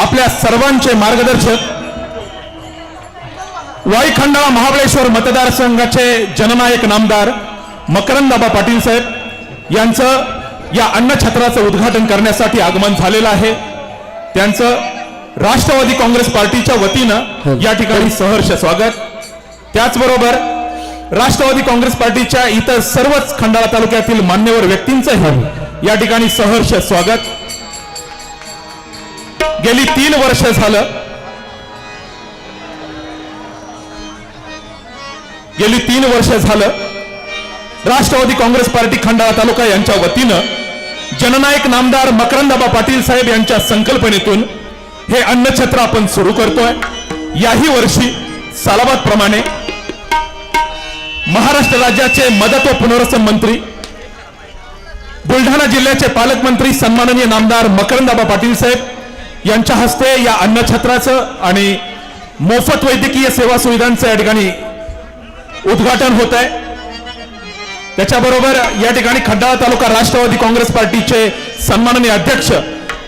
आपल्या सर्वांचे मार्गदर्शक वाई खंडाळा महाबळेश्वर मतदारसंघाचे जननायक नामदार मकरंदाबा पाटील साहेब यांचं या अन्नछत्राचं उद्घाटन करण्यासाठी आगमन झालेलं आहे. त्यांचं राष्ट्रवादी काँग्रेस पार्टीच्या वतीनं या ठिकाणी सहर्ष स्वागत. त्याचबरोबर राष्ट्रवादी काँग्रेस पार्टीच्या इतर सर्वच खंडाळा तालुक्यातील मान्यवर व्यक्तींचंही या ठिकाणी सहर्ष स्वागत. गेली तीन वर्ष झालं. गेली तीन वर्ष झालं. राष्ट्रवादी काँग्रेस पार्टी खंडाळा तालुका यांच्या वतीनं जननायक नामदार मकरंदाबा पाटील साहेब यांच्या संकल्पनेतून हे अन्नछत्र आपण सुरू करतोय. याही वर्षी सालाबाद प्रमाणे महाराष्ट्र राज्याचे मदत व पुनर्वसन मंत्री बुलढाणा जिल्ह्याचे पालकमंत्री सन्माननीय नामदार मकरंदाबा पाटील साहेब यांच्या हस्ते या अन्नछत्राचं आणि मोफत वैद्यकीय सेवा सुविधांचं या ठिकाणी उद्घाटन होत आहे. त्याच्याबरोबर या ठिकाणी खंडाळा तालुका राष्ट्रवादी काँग्रेस पार्टीचे सन्माननीय अध्यक्ष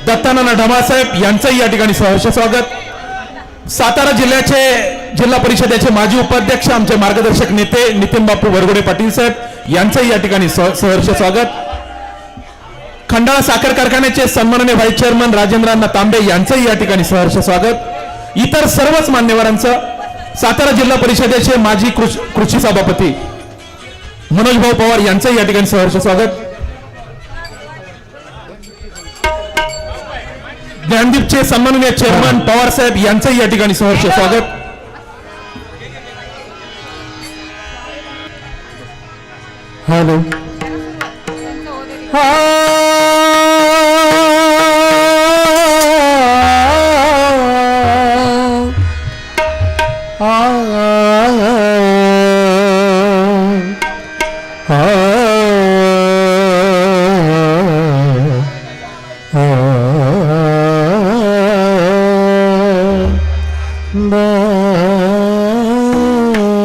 दत्तानंद ढमासाहेब यांचंही या ठिकाणी सहर्ष स्वागत. सातारा जिल्ह्याचे जिल्हा परिषदेचे माजी उपाध्यक्ष आमचे मार्गदर्शक नेते नितीन बापू वरगुडे पाटील साहेब यांचंही या ठिकाणी सह- सहर्ष स्वागत. खंडाळा साखर कारखान्याचे सन्माननीय व्हाईस चेअरमन राजेंद्र अण्णा तांबे यांचंही या ठिकाणी सहर्ष स्वागत. इतर सर्वच मान्यवरांचं सातारा जिल्हा परिषदेचे माजी कृष- सभापती मनोज भाऊ पवार यांचंही या ठिकाणी सहर्ष स्वागत. ज्ञानदीपचे सन्माननीय चेअरमन पवार साहेब यांचंही या ठिकाणी सहर्ष स्वागत. हॅलो. Bye.